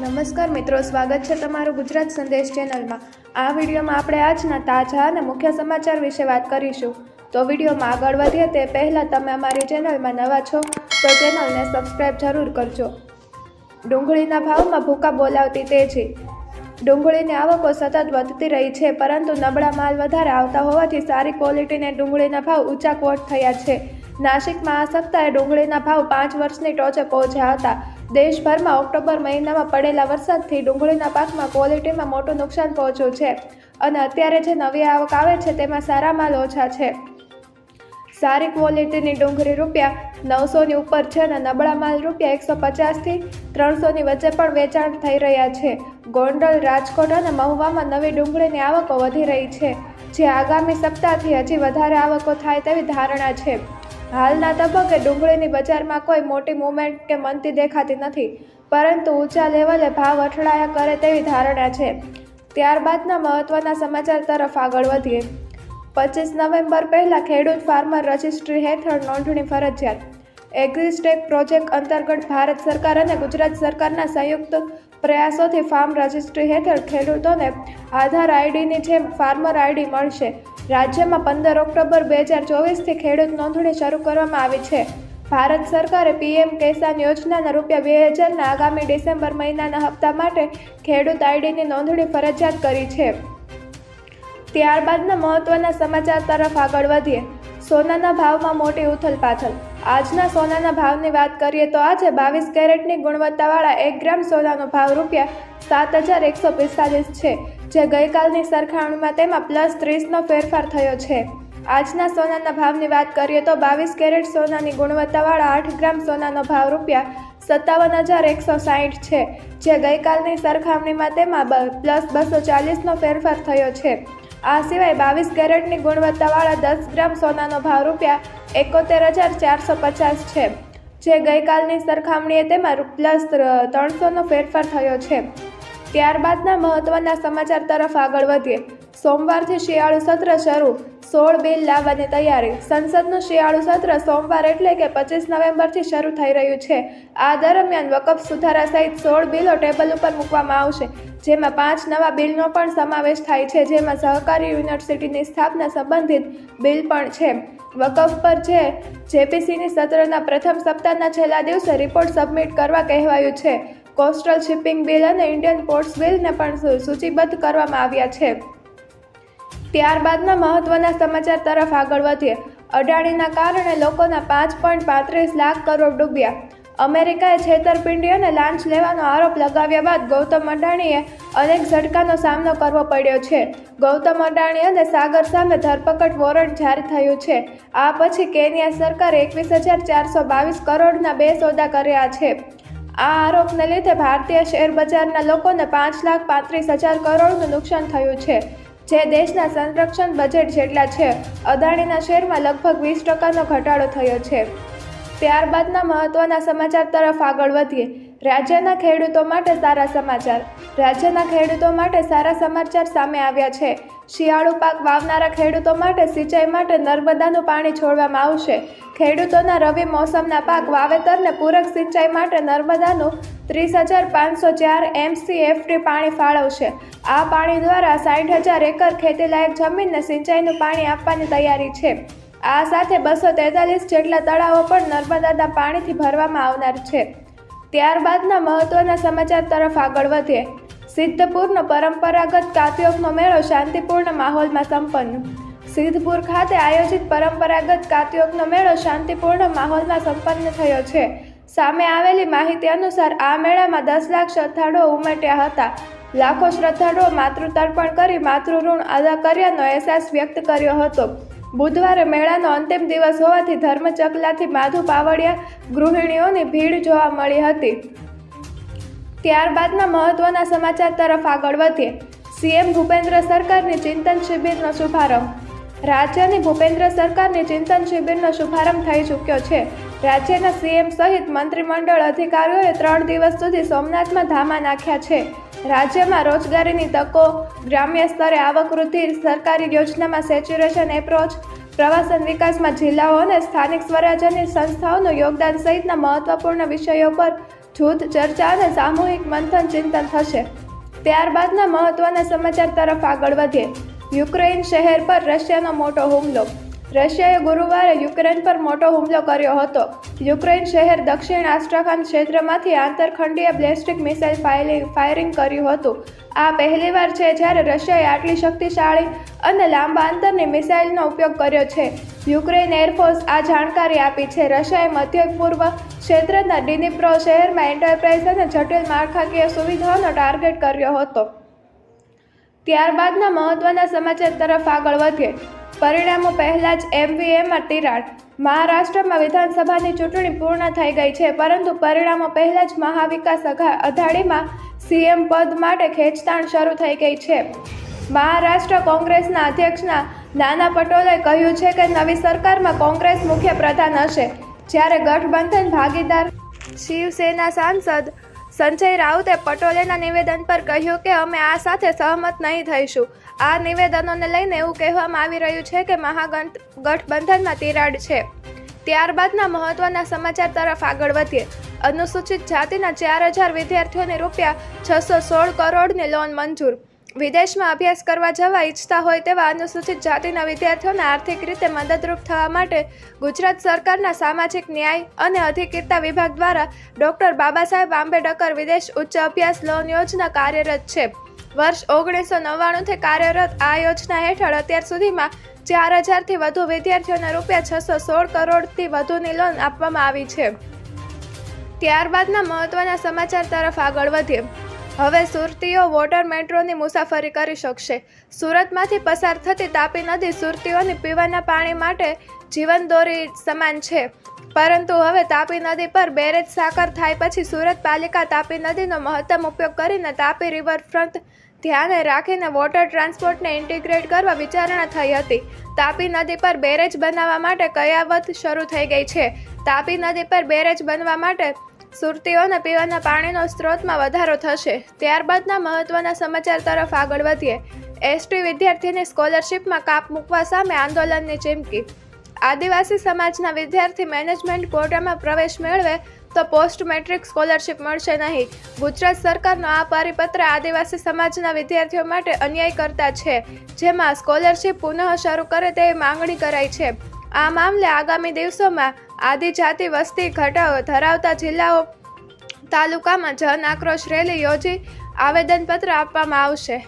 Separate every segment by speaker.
Speaker 1: નમસ્કાર મિત્રો, સ્વાગત છે તમારું ગુજરાત સંદેશ ચેનલમાં. આ વિડીયોમાં આપણે આજના તાજા અને મુખ્ય સમાચાર વિશે વાત કરીશું. તો વિડીયોમાં આગળ વધીએ તે પહેલાં તમે અમારી ચેનલમાં નવા છો, તો ચેનલને સબસ્ક્રાઈબ જરૂર કરજો. ડુંગળીના ભાવમાં ભૂકા બોલાવતી તેજી. ડુંગળીની આવકો સતત વધતી રહી છે, પરંતુ નબળા માલ વધારે આવતા હોવાથી સારી ક્વોલિટીને ડુંગળીના ભાવ ઊંચા કોટ થયા છે. નાસિકમાં આ સપ્તાહે ડુંગળીના ભાવ પાંચ વર્ષની ટોચે પહોંચ્યા હતા. દેશભરમાં ઓક્ટોબર મહિનામાં પડેલા વરસાદથી ડુંગળીના પાકમાં ક્વોલિટીમાં મોટું નુકસાન પહોંચ્યું છે અને અત્યારે જે નવી આવક આવે છે તેમાં સારા માલ ઓછા છે. સારી ક્વોલિટીની ડુંગળી રૂપિયા નવસોની ઉપર છે અને નબળા માલ રૂપિયા એકસો પચાસથી ત્રણસોની વચ્ચે પણ વેચાણ થઈ રહ્યા છે. ગોંડલ, રાજકોટ અને મહુવામાં નવી ડુંગળીની આવકો વધી રહી છે. જે આગામી સપ્તાહથી હજી વધારે આવકો થાય તેવી ધારણા છે. હાલના તબક્કે ડુંગળીની બજારમાં કોઈ મોટી મુવમેન્ટ કે મંદી દેખાતી નથી, પરંતુ ઊંચા લેવલે ભાવ અથડાયા કરે તેવી ધારણા છે. ત્યારબાદના મહત્વના સમાચાર તરફ આગળ વધીએ. પચીસ નવેમ્બર પહેલાં ખેડૂત ફાર્મર રજિસ્ટ્રી હેઠળ નોંધણી ફરજિયાત. એગ્રીસ્ટેક પ્રોજેક્ટ અંતર્ગત ભારત સરકાર અને ગુજરાત સરકારના સંયુક્ત પ્રયાસોથી ફાર્મ રજિસ્ટ્રી હેઠળ ખેડૂતોને આધાર આઈડીની જેમ ફાર્મર આઈડી મળશે. રાજ્યમાં પંદર ઓક્ટોબર બે હજાર ચોવીસથી ખેડૂત નોંધણી શરૂ કરવામાં આવી છે. ભારત સરકારે પીએમ કિસાન યોજનાના રૂપિયા બે હજારના આગામી ડિસેમ્બર મહિનાના હપ્તા માટે ખેડૂત આઈડીની નોંધણી ફરજિયાત કરી છે. ત્યારબાદના મહત્વના સમાચાર તરફ આગળ વધીએ. સોનાના ભાવમાં મોટી ઉથલપાથલ આજના સોનાના ભાવની વાત કરીએ તો આજે બાવીસ કેરેટની ગુણવત્તાવાળા એક ગ્રામ સોનાનો ભાવ રૂપિયા સાત હજાર એકસો પિસ્તાલીસ છે, જે ગઈકાલની સરખામણીમાં તેમાં પ્લસ ત્રીસનો ફેરફાર થયો છે. આજના સોનાના ભાવની વાત કરીએ તો બાવીસ કેરેટ સોનાની ગુણવત્તાવાળા આઠ ગ્રામ સોનાનો ભાવ રૂપિયા સત્તાવન હજાર એકસો સાહીઠ છે, જે ગઈકાલની સરખામણીમાં તેમાં પ્લસ બસો ચાલીસનો ફેરફાર થયો છે. આ સિવાય બાવીસ કેરેટની ગુણવત્તાવાળા દસ ગ્રામ સોનાનો ભાવ રૂપિયા એકોતેર હજાર ચારસો પચાસ છે, જે ગઈકાલની સરખામણીએ તેમાં પ્લસ ત્રણસોનો ફેરફાર થયો છે. ત્યારબાદના મહત્વના સમાચાર તરફ આગળ વધીએ. સોમવારથી શિયાળુ સત્ર શરૂ. સોળ બિલ લાવવાની તૈયારી. સંસદનું શિયાળુ સત્ર સોમવાર એટલે કે પચીસ નવેમ્બરથી શરૂ થઈ રહ્યું છે. આ દરમિયાન વકફ સુધારા સહિત સોળ બિલો ટેબલ ઉપર મૂકવામાં આવશે, જેમાં પાંચ નવા બિલનો પણ સમાવેશ થાય છે, જેમાં સહકારી યુનિવર્સિટીની સ્થાપના સંબંધિત બિલ પણ છે. વકફ પર જે જેપીસીની સત્રના પ્રથમ સપ્તાહના છેલ્લા દિવસે રિપોર્ટ સબમિટ કરવા કહેવાયું છે. કોસ્ટલ શિપિંગ બિલ અને ઇન્ડિયન પોર્ટ્સ બિલને પણ સૂચિબદ્ધ કરવામાં આવ્યા છે. ત્યારબાદના મહત્વના સમાચાર તરફ આગળ વધીએ. અડાણીના કારણે લોકોના પાંચ પોઈન્ટ પાંત્રીસ લાખ કરોડ ડૂબ્યા. અમેરિકાએ છેતરપિંડી અને લાંચ લેવાનો આરોપ લગાવ્યા બાદ ગૌતમ અડાણીએ અનેક ઝટકાનો સામનો કરવો પડ્યો છે. ગૌતમ અડાણી અને સાગર સામે ધરપકડ વોરંટ જારી થયું છે. આ પછી કેન્યા સરકારે એકવીસ હજાર ચારસો બાવીસ કરોડના બે સોદા કર્યા છે. આ આરોપને લીધે ભારતીય શેર બજારના લોકોને પાંચ લાખ પાંત્રીસ હજાર કરોડનું નુકસાન થયું છે. જે દેશના સંરક્ષણ બજેટ જેટલા છે, અદાણીના શેરમાં લગભગ વીસ ટકાનો ઘટાડો થયો છે. ત્યારબાદના મહત્વના સમાચાર તરફ આગળ વધીએ. રાજ્યના ખેડૂતો માટે સારા સમાચાર. રાજ્યના ખેડૂતો માટે સારા સમાચાર સામે આવ્યા છે. શિયાળુ પાક વાવનારા ખેડૂતો માટે સિંચાઈ માટે નર્મદાનું પાણી છોડવામાં આવશે. ખેડૂતોના રવિ મોસમના પાક વાવેતરને પૂરક સિંચાઈ માટે નર્મદાનું ત્રીસ હજાર પાંચસો ચાર એમસીએફટી પાણી ફાળવશે. આ પાણી દ્વારા સાઠ હજાર એકર ખેતીલાયક જમીનને સિંચાઈનું પાણી આપવાની તૈયારી છે. આ સાથે બસો તેતાલીસ જેટલા તળાવો પણ નર્મદાના પાણીથી ભરવામાં આવનાર છે. ત્યારબાદના મહત્વના સમાચાર તરફ આગળ વધીએ. સિદ્ધપુરનો પરંપરાગત કાત્યોગનો મેળો શાંતિપૂર્ણ માહોલમાં સંપન્ન. સિદ્ધપુર ખાતે આયોજિત પરંપરાગત કાત્યોગનો મેળો શાંતિપૂર્ણ માહોલમાં સંપન્ન થયો છે. સામે આવેલી માહિતી અનુસાર આ મેળામાં દસ લાખ શ્રદ્ધાળુઓ ઉમટ્યા હતા. લાખો શ્રદ્ધાળુઓ માતૃતર્પણ કરી માતૃઋણ અદા કર્યાનો અહેસાસ વ્યક્ત કર્યો હતો. બુધવારે મેળાનો અંતિમ દિવસ હોવાથી ધર્મચકલાથી માધુ પાવડિયા ગૃહિણીઓની ભીડ જોવા મળી હતી. ત્યારબાદના મહત્વના સમાચાર તરફ આગળ વધીએ. સીએમ ભૂપેન્દ્ર સરકારની ચિંતન શિબિરનો શુભારંભ. રાજ્યની ભૂપેન્દ્ર સરકારની ચિંતન શિબિરનો શુભારંભ થઈ ચૂક્યો છે. રાજ્યના સીએમ સહિત મંત્રીમંડળ અધિકારીઓએ ત્રણ દિવસ સુધી સોમનાથમાં ધામા નાખ્યા છે. રાજ્યમાં રોજગારીની તકો, ગ્રામ્ય સ્તરે આવક વૃદ્ધિ, સરકારી યોજનામાં સેચ્યુરેશન એપ્રોચ, પ્રવાસન વિકાસમાં જિલ્લાઓ અને સ્થાનિક સ્વરાજ્યની સંસ્થાઓનું યોગદાન સહિતના મહત્વપૂર્ણ વિષયો પર જૂથ ચર્ચા અને સામૂહિક મંથન ચિંતન થશે. ત્યારબાદના મહત્વના સમાચાર તરફ આગળ વધીએ. યુક્રેન શહેર પર રશિયાનો મોટો હુમલો. રશિયાએ ગુરુવારે યુક્રેન પર મોટો હુમલો કર્યો હતો. યુક્રેન શહેર દક્ષિણ આસ્ટ્રાખાન ક્ષેત્રમાંથી આંતરખંડીય બ્લેસ્ટિક મિસાઇલ ફાયરિંગ ફાયરિંગ કર્યું હતું. આ પહેલીવાર છે જ્યારે રશિયાએ આટલી શક્તિશાળી અને લાંબા અંતરની મિસાઇલનો ઉપયોગ કર્યો છે. યુક્રેન એરફોર્સ આ જાણકારી આપી છે. રશિયાએ મધ્ય પૂર્વ ક્ષેત્રના ડિનિપ્રો શહેરમાં એન્ટરપ્રાઇઝ અને જટિલ માળખાકીય સુવિધાઓનો ટાર્ગેટ કર્યો હતો. ત્યારબાદના મહત્વના સમાચાર તરફ આગળ વધીએ. પરિણામો પહેલાં જ એમવીએમાં તિરાડ. મહારાષ્ટ્રમાં વિધાનસભાની ચૂંટણી પૂર્ણ થઈ ગઈ છે, પરંતુ પરિણામો પહેલાં જ મહાવિકાસ અઘા અઘાડીમાં સીએમ પદ માટે ખેંચતાણ શરૂ થઈ ગઈ છે. મહારાષ્ટ્ર કોંગ્રેસના અધ્યક્ષના નાના પટોલે કહ્યું છે કે નવી સરકારમાં કોંગ્રેસ મુખ્ય પ્રધાન હશે. જ્યારે ગઠબંધન ભાગીદાર શિવસેના સાંસદ સંજય રાઉતે પટોલેના નિવેદન પર કહ્યું કે અમે આ સાથે સહમત નહીં થઈશું. આ નિવેદનોને લઈને એવું કહેવામાં આવી રહ્યું છે કે મહાગઠ, ગઠબંધનમાં તિરાડ છે. ત્યારબાદના મહત્વના સમાચાર તરફ આગળ વધીએ. અનુસૂચિત જાતિના ચાર હજાર વિદ્યાર્થીઓને રૂપિયા છસો સોળ કરોડની લોન મંજૂર. વિદેશમાં અભ્યાસ કરવા જવા ઈચ્છતા હોય તેવા અનુસૂચિત જાતિના વિદ્યાર્થીઓને આર્થિક રીતે મદદરૂપ થવા માટે ગુજરાત સરકારના સામાજિક ન્યાય અને અધિકૃતતા વિભાગ દ્વારા ડોક્ટર બાબા સાહેબ આંબેડકર વિદેશ ઉચ્ચ અભ્યાસ લોન યોજના કાર્યરત છે. વર્ષ ઓગણીસો નવ્વાણુંથી કાર્યરત આ યોજના હેઠળ અત્યાર સુધીમાં ચાર હજારથી વધુ વિદ્યાર્થીઓને રૂપિયા છસો સોળ કરોડથી વધુની લોન આપવામાં આવી છે. ત્યારબાદના મહત્વના સમાચાર તરફ આગળ વધીએ. હવે સુરતીઓ વોટર મેટ્રોની મુસાફરી કરી શકશે. સુરતમાંથી પસાર થતી તાપી નદી સુરતીઓની પીવાના પાણી માટે જીવનદોરી સમાન છે. પરંતુ હવે તાપી નદી પર બેરેજ સાકર થાય પછી સુરત પાલિકા તાપી નદીનો મહત્તમ ઉપયોગ કરીને તાપી રિવરફ્રન્ટ ધ્યાને રાખીને વોટર ટ્રાન્સપોર્ટને ઇન્ટિગ્રેટ કરવા વિચારણા થઈ હતી. તાપી નદી પર બેરેજ બનાવવા માટે કયાવત શરૂ થઈ ગઈ છે. તાપી નદી પર બેરેજ બનવા માટે સુરતીઓને પીવાના પાણીનો સ્ત્રોતમાં વધારો થશે. ત્યારબાદના મહત્વના સમાચાર તરફ આગળ વધીએ. એસટી વિદ્યાર્થીની સ્કોલરશિપમાં કાપ મૂકવા સામે આંદોલનની ચીમકી આદિવાસી સમાજના વિદ્યાર્થી મેનેજમેન્ટ કોટામાં પ્રવેશ મેળવે તો પોસ્ટ મેટ્રિક સ્કોલરશિપ મળશે નહીં. ગુજરાત સરકારનો આ પરિપત્ર આદિવાસી સમાજના વિદ્યાર્થીઓ માટે અન્યાય કરતા છે, જેમાં સ્કોલરશીપ પુનઃ શરૂ કરે તેવી માંગણી કરાઈ છે. આ મામલે આગામી દિવસોમાં આદિજાતિ વસ્તી ઘટાડો ધરાવતા જિલ્લાઓ તાલુકામાં જન આક્રોશ રેલી યોજી આવેદનપત્ર આપવામાં આવશે.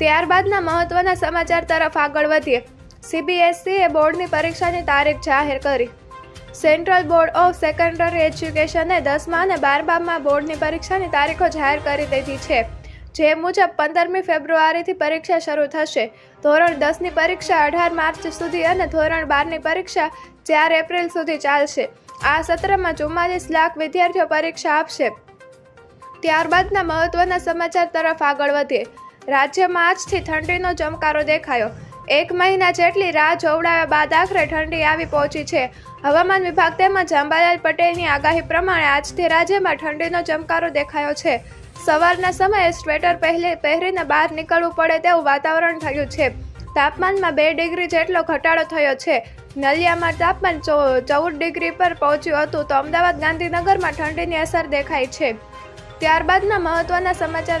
Speaker 1: ત્યારબાદના મહત્વના સમાચાર તરફ આગળ વધીએ. સીબીએસઈએ બોર્ડની પરીક્ષાની તારીખ જાહેર કરી. સેન્ટ્રલ બોર્ડ ઓફ સેકન્ડરી એજ્યુકેશને દસમા અને બારમામાં બોર્ડની પરીક્ષાની તારીખો જાહેર કરી દીધી છે. જે મુજબ પંદરમી ફેબ્રુઆરીથી પરીક્ષા શરૂ થશે. ધોરણ દસની પરીક્ષા અઢાર માર્ચ સુધી અને ધોરણ બારની પરીક્ષા ચાર એપ્રિલ સુધી ચાલશે. આ સત્રમાં ચુમ્માલીસ લાખ વિદ્યાર્થીઓ પરીક્ષા આપશે. ત્યારબાદના મહત્વના સમાચાર તરફ આગળ વધીએ. રાજ્યમાં આજથી ઠંડીનો ચમકારો દેખાયો. એક મહિના જેટલી રાહ જોવડાવ્યા બાદ આખરે ઠંડી આવી પહોંચી છે. હવામાન વિભાગ તેમજ અંબાલાલ પટેલની આગાહી પ્રમાણે આજથી રાજ્યમાં ઠંડીનો ચમકારો દેખાયો છે. સવારના સમયે સ્વેટર પહેલે પહેરીને બહાર નીકળવું પડે તેવું વાતાવરણ થયું છે. તાપમાનમાં બે ડિગ્રી જેટલો ઘટાડો થયો છે. નલિયામાં તાપમાન ચૌદ ડિગ્રી પર પહોંચ્યું હતું તો અમદાવાદ ગાંધીનગરમાં ઠંડીની અસર દેખાય છે. ત્યારબાદના મહત્વના સમાચાર